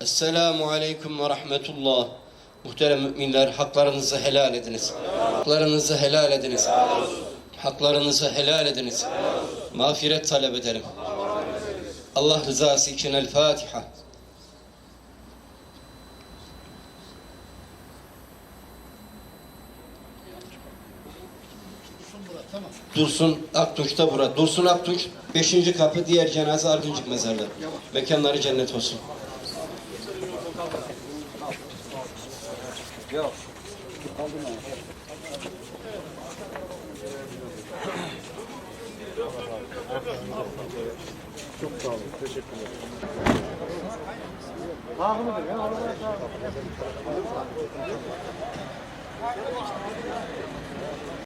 Esselamu Aleyküm ve Rahmetullah. Muhterem müminler haklarınızı helal ediniz. Haklarınızı helal ediniz. Haklarınızı helal ediniz. Mağfiret talep edelim. Allah rızası için El Fatiha. Dursun Aktunç da burada. Dursun Aktunç 5. kapı diğer cenaze Argıncık mezarlığı. Mekanları cennet olsun. Yok. Kaldı mı? Çok sağ olun. Teşekkür ederim. Bağlı mıdır ya? Arabaya sağ olun.